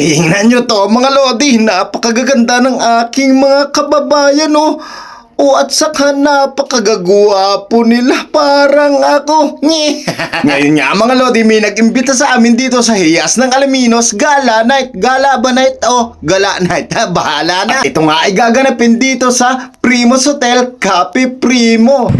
Tingnan nyo to mga lodi, napakagaganda ng aking mga kababayan oh. O at saka napakagagwapo nila parang ako. Nye. Ngayon nga mga lodi, may nag-imbita sa amin dito sa Hiyas ng Alaminos, Gala Night. Gala ba night? Oh, Gala Night. Ha, bahala na. At ito nga ay gaganapin dito sa Primos Hotel, Cafe Primo.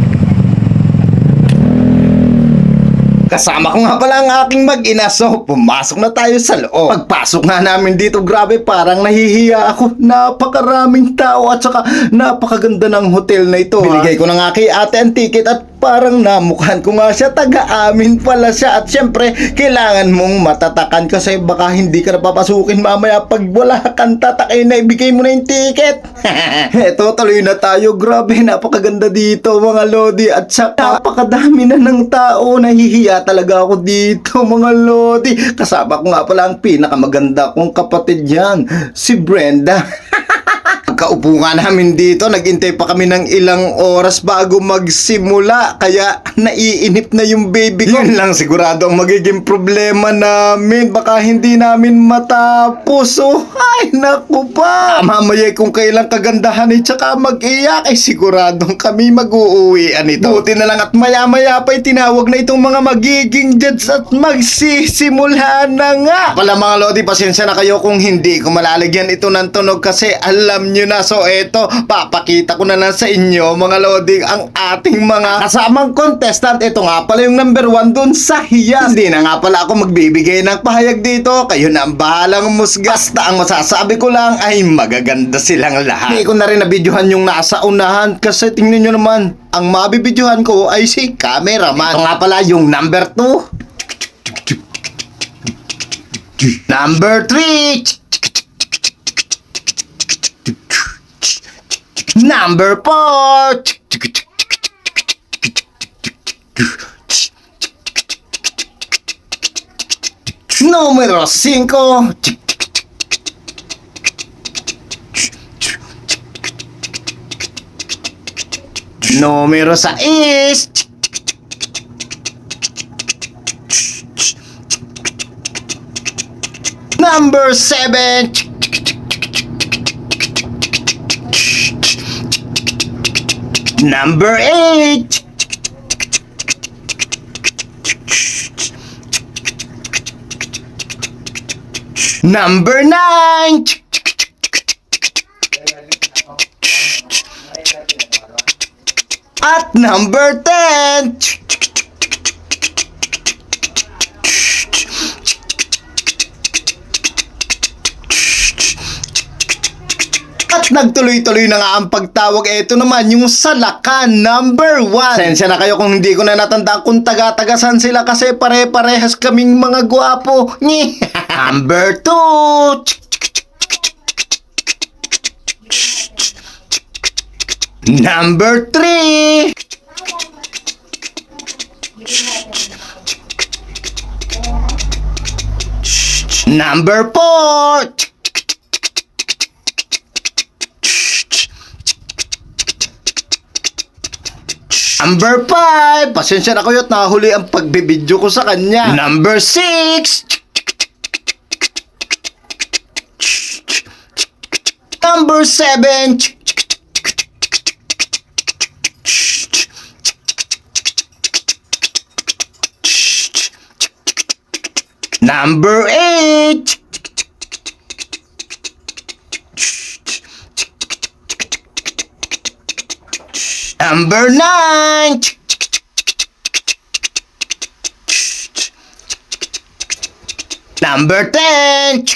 Kasama ko nga pala ang aking mag-ina so pumasok na tayo sa loob. Pagpasok nga namin dito grabe parang nahihiya ako. Napakaraming tao at saka napakaganda ng hotel na ito. Binigay ko na nga kay ate ang ticket at parang namukhan ko nga siya taga-amin pala siya. At syempre kailangan mong matatakan kasi baka hindi ka napapasukin mamaya. Pag wala kang tatakay na ibigay mo na yung ticket. Eto tuloy na tayo. Grabe napakaganda dito mga lodi. At saka napakadami na ng tao. Nahihiya talaga ako dito mga lodi. Kasama ko nga pala ang pinakamaganda kong kapatid yan si Brenda Pagkaupo nga namin dito, nagintay pa kami ng ilang oras bago magsimula. Kaya naiinip na yung baby ko. Yun lang sigurado ang magiging problema namin. Baka hindi namin matapos. Oh, ay naku pa. Mamaya kung kailang kagandahan ay tsaka mag-iyak ay siguradong kami mag-uuwian ito. Buti na lang at maya-maya pa tinawag na itong mga magiging judge at magsisimula na nga. Pala mga lodi, pasensya na kayo kung hindi ko malalagyan ito ng tunog kasi alam nyo na. So eto, papakita ko na lang sa inyo mga lodi ang ating mga kasamang contestant. Ito nga pala yung number one dun sa hiyas. Hindi na nga pala ako magbibigay ng pahayag dito. Kayo na ang bahalang musga. Basta ang masasabi ko lang ay magaganda silang lahat. Hindi ko na rin nabidyohan yung nasa unahan kasi tingnan nyo naman, ang mabibidyohan ko ay si cameraman. Ito nga pala yung number two. Number three. Number four. Número cinco. Número seis. Number seven. Number 8! Number 9! At number 10! Nagtuloy-tuloy na nga ang pagtawag. Ito naman yung Salakan number 1. Sensya na kayo kung hindi ko na natandaan kung taga-tagasan sila kasi pare-parehas kaming mga gwapo. Nyi. number 2. Number 3. Number 4. Number 5. Pasensya na kayo at nahuli ang pagbibidyo ko sa kanya. Number 6. Number 7. Number 8. Number 9. Number 10.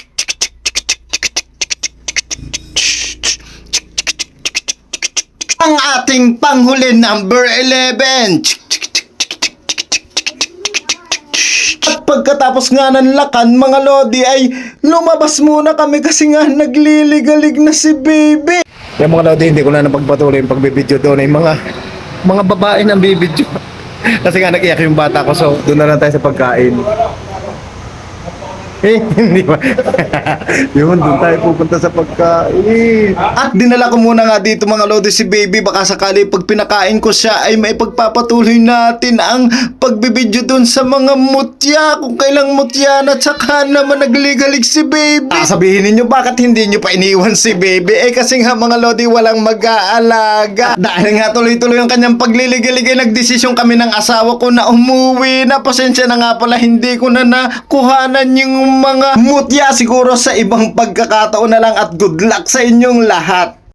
Ang ating panghuli number 11. Pagkatapos nga ng lakan mga lodi ay lumabas muna kami kasi nga nagliligalig na si baby. Yung mga lodi, hindi ko na napagpatuloy yung pagbibideo doon. Yung mga, mga babae ng bibidyo. Kasi nga nag-iyak yung bata ko, so doon na lang tayo sa pagkain. Eh, hindi ba? Yun, doon tayo pupunta sa pagkain. At dinala ko muna nga dito mga lodi si baby baka sakali pag pinakain ko siya ay may pagpapatuloy natin ang pagbibidyo dun sa mga mutya kung kailang mutya na tsaka naman nagligalig si baby. Ah, sabihin ninyo bakit hindi nyo pa iniwan si baby? Eh kasi nga mga lodi walang mag-aalaga. Dahil nga tuloy-tuloy ang kanyang pagliligalig ay nagdesisyon kami ng asawa ko na umuwi na pasensya na nga pala hindi ko na nakuhanan yung mga mutya siguro sa ibang pagkakataon na lang at good luck sa inyong lahat.